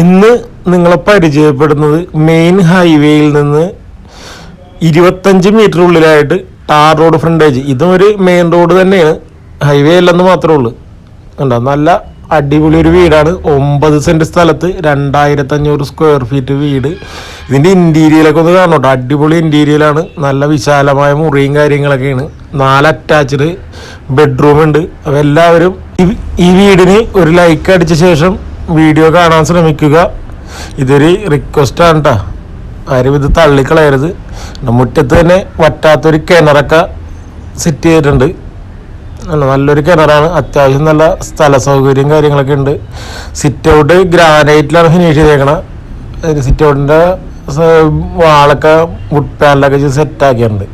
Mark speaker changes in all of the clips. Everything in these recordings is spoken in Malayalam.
Speaker 1: ഇന്ന് നിങ്ങളെ പരിചയപ്പെടുന്നത് മെയിൻ ഹൈവേയിൽ നിന്ന് ഇരുപത്തഞ്ച് മീറ്റർ ഉള്ളിലായിട്ട് ടാർ റോഡ് ഫ്രണ്ടേജ് ഇതും ഒരു മെയിൻ റോഡ് തന്നെയാണ്. ഹൈവേ അല്ലെന്ന് മാത്രമേ ഉള്ളൂ. കണ്ടോ? നല്ല അടിപൊളി ഒരു വീടാണ്. ഒമ്പത് സെന്റ് സ്ഥലത്ത് രണ്ടായിരത്തഞ്ഞൂറ് സ്ക്വയർ ഫീറ്റ് വീട്. ഇതിന്റെ ഇന്റീരിയലൊക്കെ ഒന്ന് കാണോട്ടോ അടിപൊളി ഇന്റീരിയലാണ് നല്ല വിശാലമായ മുറിയും കാര്യങ്ങളൊക്കെയാണ്. നാല് അറ്റാച്ച്ഡ് ബെഡ്റൂം ഉണ്ട്. അപ്പോൾ എല്ലാവരും ഈ വീടിന് ഒരു ലൈക്ക് അടിച്ച ശേഷം വീഡിയോ കാണാൻ ശ്രമിക്കുക. ഇതൊരു റിക്വസ്റ്റ് ആണ് കേട്ടോ ആരും ഇത് തള്ളിക്കളയരുത്. മുറ്റത്ത് തന്നെ വറ്റാത്തൊരു കിണറൊക്കെ സെറ്റ് ചെയ്തിട്ടുണ്ട്. നല്ലൊരു കിണറാണ്. അത്യാവശ്യം നല്ല സ്ഥല സൗകര്യം കാര്യങ്ങളൊക്കെ ഉണ്ട്. സിറ്റ് ഔട്ട് ഗ്രാനൈറ്റിലാണ് ഫിനിഷ് ചെയ്തേക്കണത് സിറ്റ് ഔട്ടിന്റെ വാളൊക്കെ വുഡ് പാനലൊക്കെ ചെയ്ത് സെറ്റാക്കിയിട്ടുണ്ട്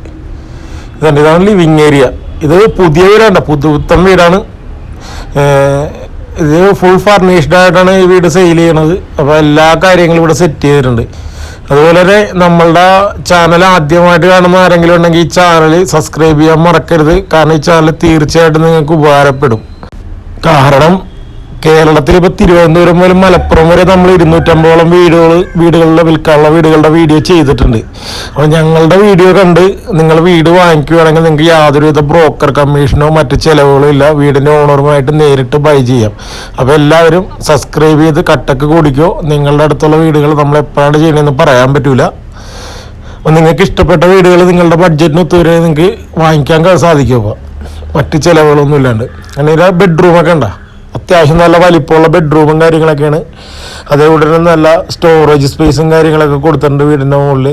Speaker 1: ഇതുണ്ട് ഇതാണ് ലിവിങ് ഏരിയ ഇത് പുതിയ വീടാണ് പുതുത്തം വീടാണ്. ഇത് ഫുൾ ഫർണിഷ്ഡ് ആയിട്ടാണ് ഈ വീട് സെയിൽ ചെയ്യണത്. അപ്പോൾ എല്ലാ കാര്യങ്ങളും ഇവിടെ സെറ്റ് ചെയ്തിട്ടുണ്ട്. അതുപോലെ തന്നെ നമ്മളുടെ ചാനൽ ആദ്യമായിട്ട് കാണുന്ന ആരെങ്കിലും ഉണ്ടെങ്കിൽ ഈ ചാനൽ സബ്സ്ക്രൈബ് ചെയ്യാൻ മറക്കരുത്. കാരണം ഈ ചാനൽ തീർച്ചയായിട്ടും നിങ്ങൾക്ക് ഉപകാരപ്പെടും. കാരണം കേരളത്തിൽ ഇപ്പോൾ തിരുവനന്തപുരം മുതൽ മലപ്പുറം വരെ നമ്മൾ ഇരുന്നൂറ്റമ്പതോളം വീടുകൾ വീടുകളിലെ വിൽക്കാനുള്ള വീടുകളുടെ വീഡിയോ ചെയ്തിട്ടുണ്ട്. അപ്പോൾ ഞങ്ങളുടെ വീഡിയോ കണ്ട് നിങ്ങൾ വീട് വാങ്ങിക്കുകയാണെങ്കിൽ നിങ്ങൾക്ക് യാതൊരുവിധ ബ്രോക്കർ കമ്മീഷനോ മറ്റു ചിലവുകളോ ഇല്ല. വീടിന്റെ ഓണറുമായിട്ട് നേരിട്ട് ബൈ ചെയ്യാം. അപ്പോൾ എല്ലാവരും സബ്സ്ക്രൈബ് ചെയ്ത് കട്ടക്ക് കൂടിക്കോ. നിങ്ങളുടെ അടുത്തുള്ള വീടുകൾ നമ്മൾ എപ്പോഴാണ് ചെയ്യണമെന്ന് പറയാൻ പറ്റൂല. അപ്പോൾ നിങ്ങൾക്ക് ഇഷ്ടപ്പെട്ട വീടുകൾ നിങ്ങളുടെ ബഡ്ജറ്റിന് ഒത്തുവരെ നിങ്ങൾക്ക് വാങ്ങിക്കാൻ ക- സാധിക്കും. അപ്പോൾ മറ്റ് ചിലവുകളൊന്നും ഇല്ലാണ്ട്. അങ്ങനെ ബെഡ്റൂമൊക്കെ ഉണ്ടോ? അത്യാവശ്യം നല്ല വലിപ്പമുള്ള ബെഡ്റൂമും കാര്യങ്ങളൊക്കെയാണ്. അതേപോലെ തന്നെ നല്ല സ്റ്റോറേജ് സ്പേസും കാര്യങ്ങളൊക്കെ കൊടുത്തിട്ടുണ്ട് വീടിന്റെ മുകളിൽ.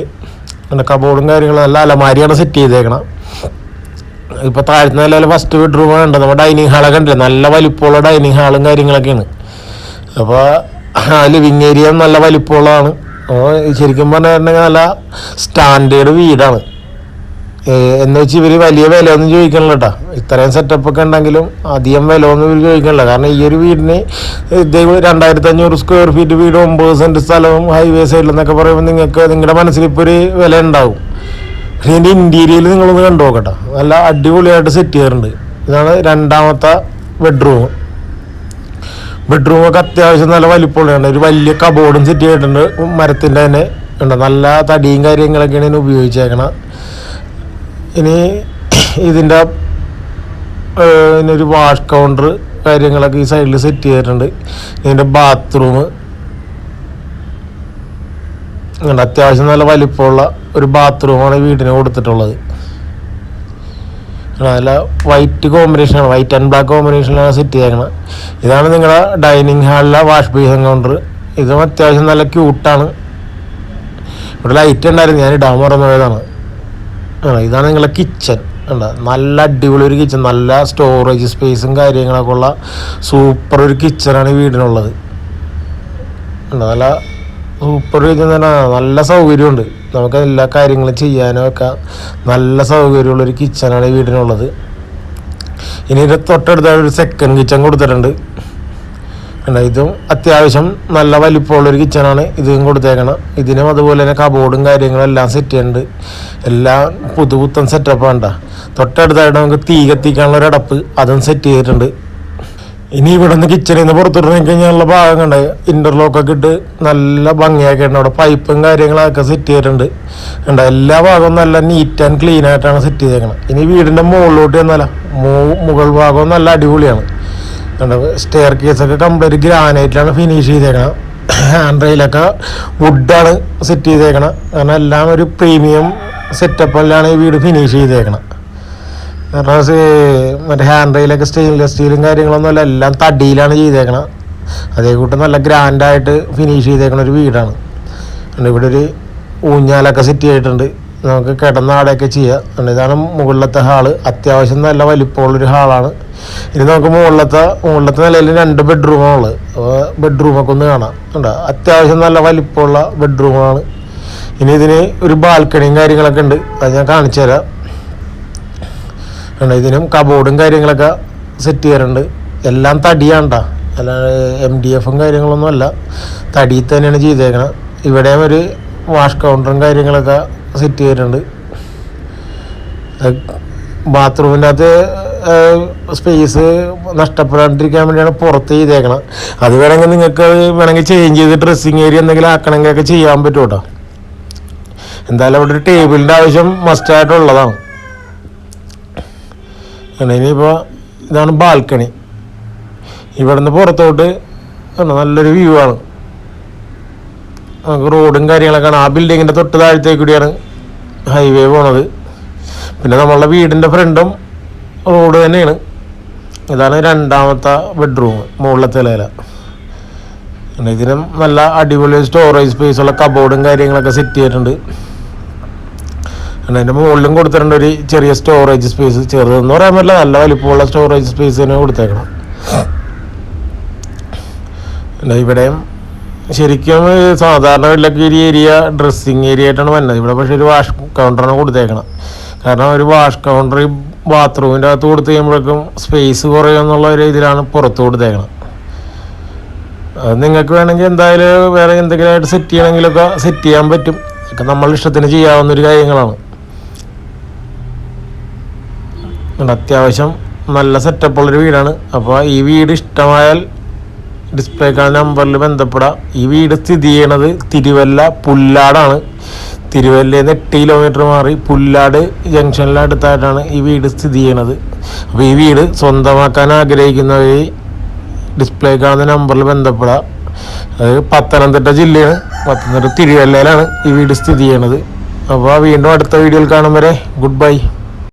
Speaker 1: പിന്നെ കബോർഡും കാര്യങ്ങളും നല്ല അലമാരിയാണ് സെറ്റ് ചെയ്തേക്കണം. ഇപ്പോൾ താഴത്തെ നിലയിൽ ഫസ്റ്റ് ബെഡ്റൂമാണ് ഉണ്ട് നമ്മുടെ ഡൈനിങ് ഹാളൊക്കെ ഉണ്ടല്ലോ നല്ല വലിപ്പമുള്ള ഡൈനിങ് ഹാളും കാര്യങ്ങളൊക്കെയാണ്. അപ്പോൾ ലിവിങ് ഏരിയ നല്ല വലിപ്പമുള്ളതാണ്. ശരിക്കും പറഞ്ഞിട്ടുണ്ടെങ്കിൽ നല്ല സ്റ്റാൻഡേർഡ് വീടാണ്. എന്ന് വെച്ച് ഇവർ വലിയ വില ഒന്നും ചോദിക്കണില്ല കേട്ടോ ഇത്രയും സെറ്റപ്പൊക്കെ ഉണ്ടെങ്കിലും അധികം വില ഒന്നും ഇവർ ചോദിക്കണില്ല. കാരണം ഈ ഒരു വീടിന് ഇതേപോലെ രണ്ടായിരത്തി അഞ്ഞൂറ് സ്ക്വയർ ഫീറ്റ് വീട് ഒമ്പത് സെന്റ് സ്ഥലവും ഹൈവേ സൈഡിൽ എന്നൊക്കെ പറയുമ്പോൾ നിങ്ങൾക്ക് നിങ്ങളുടെ മനസ്സിൽ ഇപ്പോൾ ഒരു വില ഉണ്ടാവും. പക്ഷേ ഇതിന്റെ ഇന്റീരിയൽ നിങ്ങളൊന്ന് കണ്ടു നോക്കട്ടെ. നല്ല അടിപൊളിയായിട്ട് സെറ്റ് ചെയ്യാറുണ്ട്. ഇതാണ് രണ്ടാമത്തെ ബെഡ്റൂം ബെഡ്റൂമൊക്കെ അത്യാവശ്യം നല്ല വലിപ്പമുള്ളതാണ്. ഒരു വലിയ കബോർഡും സെറ്റ് ചെയ്തിട്ടുണ്ട്. മരത്തിന്റെ തന്നെ. ഉണ്ട് നല്ല തടിയും കാര്യങ്ങളൊക്കെയാണ് ഇതിന് ഉപയോഗിച്ചേക്കണം. ഇനി ഇതിന്റെ ഒരു വാഷ് കൗണ്ടർ കാര്യങ്ങളൊക്കെ ഈ സൈഡിൽ സെറ്റ് ചെയ്തിട്ടുണ്ട്. ഇതിന്റെ ബാത്റൂം ഇങ്ങനെ അത്യാവശ്യം നല്ല വലിപ്പമുള്ള ഒരു ബാത്റൂമാണ് വീടിന് കൊടുത്തിട്ടുള്ളത്. നല്ല വൈറ്റ് കോമ്പിനേഷനാണ് വൈറ്റ് ആൻഡ് ബ്ലാക്ക് കോമ്പിനേഷനിലാണ് സെറ്റ് ചെയ്തേക്കണം ഇതാണ് നിങ്ങളുടെ ഡൈനിങ് ഹാളിലെ വാഷ് ബേസിൻ കൗണ്ടർ ഇതും അത്യാവശ്യം നല്ല ക്യൂട്ടാണ് ഇവിടെ ലൈറ്റ് ഉണ്ടായിരുന്നു. ഞാൻ ഇടാൻ മറന്നുപോയതാണ്. ആ ഇതാണ് നിങ്ങളുടെ കിച്ചൺ ഉണ്ട് നല്ല അടിപൊളി ഒരു കിച്ചൺ നല്ല സ്റ്റോറേജ് സ്പേസും കാര്യങ്ങളൊക്കെ ഉള്ള സൂപ്പർ ഒരു കിച്ചണാണ് വീടിനുള്ളത്. ഉണ്ട് നല്ല സൂപ്പർ കിച്ചൺ തന്നെ. നല്ല സൗകര്യമുണ്ട്. നമുക്ക് എല്ലാ കാര്യങ്ങളും ചെയ്യാനും ഒക്കെ നല്ല സൗകര്യമുള്ളൊരു കിച്ചണാണ് വീടിനുള്ളത്. ഇനി ഇത് തൊട്ടടുത്തായിട്ട് ഒരു സെക്കൻഡ് കിച്ചൺ കൊടുത്തിട്ടുണ്ട്. ഉണ്ട് ഇതും അത്യാവശ്യം നല്ല വലിപ്പമുള്ളൊരു കിച്ചണാണ് ഇതും കൊടുത്തേക്കണം. ഇതിനും അതുപോലെ തന്നെ കബോർഡും കാര്യങ്ങളും എല്ലാം സെറ്റ് ചെയ്യുന്നുണ്ട് എല്ലാം പുതുപുത്തൻ സെറ്റപ്പ് വേണ്ട തൊട്ടടുത്തായിട്ട് നമുക്ക് തീ കത്തിക്കാനുള്ള ഒരു അടപ്പ് അതും സെറ്റ് ചെയ്തിട്ടുണ്ട്. ഇനി ഇവിടെ നിന്ന് കിച്ചണിൽ നിന്ന് പുറത്തോട്ട് കഴിഞ്ഞാലുള്ള ഭാഗം കണ്ട് ഇന്റർലോക്കൊക്കെ ഇട്ട് നല്ല ഭംഗിയാക്കിയിട്ടുണ്ട് അവിടെ പൈപ്പും കാര്യങ്ങളൊക്കെ സെറ്റ് ചെയ്തിട്ടുണ്ട്. ഉണ്ട് എല്ലാ ഭാഗവും നല്ല നീറ്റ് ആൻഡ് ക്ലീൻ ആയിട്ടാണ് സെറ്റ് ചെയ്തേക്കണം ഇനി വീടിന്റെ മുകളിലോട്ട് ചെന്നല്ല മുകൾ ഭാഗവും നല്ല അടിപൊളിയാണ്. സ്റ്റെയർ കേസൊക്കെ കംപ്ലീറ്റ് ഗ്രാനൈറ്റിലാണ് ഫിനിഷ് ചെയ്തേക്കണം. ഹാൻഡ് റെയിലൊക്കെ വുഡാണ് സെറ്റ് ചെയ്തേക്കണം. കാരണം എല്ലാം ഒരു പ്രീമിയം സെറ്റപ്പിലാണ് ഈ വീട് ഫിനിഷ് ചെയ്തേക്കണം. കാരണം മറ്റേ ഹാൻഡ് റെയിലൊക്കെ സ്റ്റെയിൻലെസ് സ്റ്റീലും കാര്യങ്ങളൊന്നും അല്ല എല്ലാം തടിയിലാണ് ചെയ്തേക്കണം. അതേ കൂട്ട് നല്ല ഗ്രാൻഡായിട്ട് ഫിനിഷ് ചെയ്തേക്കണ ഒരു വീടാണ്. ഇവിടെ ഒരു ഊഞ്ഞാലൊക്കെ സെറ്റ് ചെയ്തിട്ടുണ്ട്. നമുക്ക് കിടന്ന ആടെയൊക്കെ ചെയ്യാം. ഇതാണ് മുകളിലത്തെ ഹാൾ. അത്യാവശ്യം നല്ല വലിപ്പമുള്ളൊരു ഹാളാണ്. ഇനി നമുക്ക് മുകളിലത്തെ മുകളിലത്തെ നിലയിൽ രണ്ട് ബെഡ്റൂമാണ് ഉള്ളത് അപ്പോൾ ബെഡ്റൂമൊക്കെ ഒന്ന് കാണാം. ഉണ്ട് അത്യാവശ്യം നല്ല വലിപ്പമുള്ള ബെഡ്റൂമാണ് ഇനി ഇതിന് ഒരു ബാൽക്കണിയും കാര്യങ്ങളൊക്കെ ഉണ്ട്. അത് ഞാൻ കാണിച്ചു തരാം. ഉണ്ട് ഇതിനും കബോർഡും കാര്യങ്ങളൊക്കെ സെറ്റ് ചെയ്യാറുണ്ട്. എല്ലാം തടിയാണ് അല്ല അല്ലാതെ എം ഡി എഫും കാര്യങ്ങളൊന്നും അല്ല. തടിയിൽ തന്നെയാണ് ചെയ്തേക്കണം ഇവിടെ ഒരു വാഷ് കൗണ്ടറും കാര്യങ്ങളൊക്കെ സെറ്റ് ചെയ്തിട്ടുണ്ട്. ബാത്റൂമിന്റെ അകത്ത് സ്പേസ് നഷ്ടപ്പെടാണ്ടിരിക്കാൻ വേണ്ടിയാണ് പുറത്ത് ചെയ്തേക്കണം അത് വേണമെങ്കിൽ നിങ്ങൾക്ക് വേണമെങ്കിൽ ചേഞ്ച് ചെയ്ത് ഡ്രസ്സിങ് ഏരിയ എന്തെങ്കിലും ആക്കണമെങ്കിൽ ഒക്കെ ചെയ്യാൻ പറ്റും കേട്ടോ എന്തായാലും അവിടെ ഒരു ടേബിളിന്റെ ആവശ്യം മസ്റ്റായിട്ടുള്ളതാണ് ഇനിയിപ്പോൾ ഇതാണ് ബാൽക്കണി ഇവിടെ നിന്ന് പുറത്തോട്ട് നല്ലൊരു വ്യൂ ആണ്. നമുക്ക് റോഡും കാര്യങ്ങളൊക്കെ ആണ് ആ ബിൽഡിങ്ങിന്റെ തൊട്ട് താഴത്തേക്ക് കൂടിയാണ് ഹൈവേ പോണത്. പിന്നെ നമ്മളുടെ വീടിന്റെ ഫ്രണ്ടും റോഡ് തന്നെയാണ്. ഇതാണ് രണ്ടാമത്തെ ബെഡ്റൂം മുകളിലത്തെ നില പിന്നെ ഇതിന് നല്ല അടിപൊളി സ്റ്റോറേജ് സ്പേസുള്ള കബോർഡും കാര്യങ്ങളൊക്കെ സെറ്റ് ചെയ്തിട്ടുണ്ട്. പിന്നെ അതിന്റെ മുകളിലും കൊടുത്തിട്ടുണ്ട് ഒരു ചെറിയ സ്റ്റോറേജ് സ്പേസ് ചെറുതെന്ന് പറയാൻ പറ്റില്ല നല്ല വലിപ്പമുള്ള സ്റ്റോറേജ് സ്പേസ് തന്നെ കൊടുത്തേക്കണം. പിന്നെ ഇവിടെയും ശരിക്കും സാധാരണ വെള്ളക്കേരി ഏരിയ ഡ്രസ്സിങ് ഏരിയ ആയിട്ടാണ് വന്നത്. ഇവിടെ പക്ഷേ ഒരു വാഷ് കൗണ്ടറാണ് കൊടുത്തേക്കണം കാരണം ഒരു വാഷ് കൗണ്ടർ ബാത്റൂമിന്റെ അകത്ത് കൊടുത്തു കഴിയുമ്പോഴേക്കും സ്പേസ് കുറയുമെന്നുള്ള ഒരു ഇതിലാണ് പുറത്ത് കൊടുത്തേക്കണം അത് നിങ്ങൾക്ക് വേണമെങ്കിൽ എന്തായാലും വേറെ എന്തെങ്കിലും ആയിട്ട് സെറ്റ് ചെയ്യണമെങ്കിലൊക്കെ സെറ്റ് ചെയ്യാൻ പറ്റും. ഒക്കെ നമ്മൾ ഇഷ്ടത്തിന് ചെയ്യാവുന്ന ഒരു കാര്യങ്ങളാണ്. അത്യാവശ്യം നല്ല സെറ്റപ്പുള്ളൊരു വീടാണ്. അപ്പോൾ ഈ വീട് ഇഷ്ടമായാൽ ഡിസ്പ്ലേ കാർഡ് നമ്പറിൽ ബന്ധപ്പെടാം. ഈ വീട് സ്ഥിതി ചെയ്യണത് തിരുവല്ല പുല്ലാടാണ്. തിരുവല്ലയിൽ എട്ട് കിലോമീറ്റർ മാറി പുല്ലാട് ജംഗ്ഷനിലെ അടുത്തായിട്ടാണ് ഈ വീട് സ്ഥിതി ചെയ്യണത്. അപ്പോൾ ഈ വീട് സ്വന്തമാക്കാൻ ആഗ്രഹിക്കുന്നവർ ഡിസ്പ്ലേ കാണുന്ന നമ്പറിൽ ബന്ധപ്പെടാം. അത് പത്തനംതിട്ട ജില്ലയാണ്. പത്തനംതിട്ട തിരുവല്ലയിലാണ് ഈ വീട് സ്ഥിതി ചെയ്യണത്. അപ്പോൾ വീണ്ടും അടുത്ത വീഡിയോയിൽ കാണും വരെ. Good bye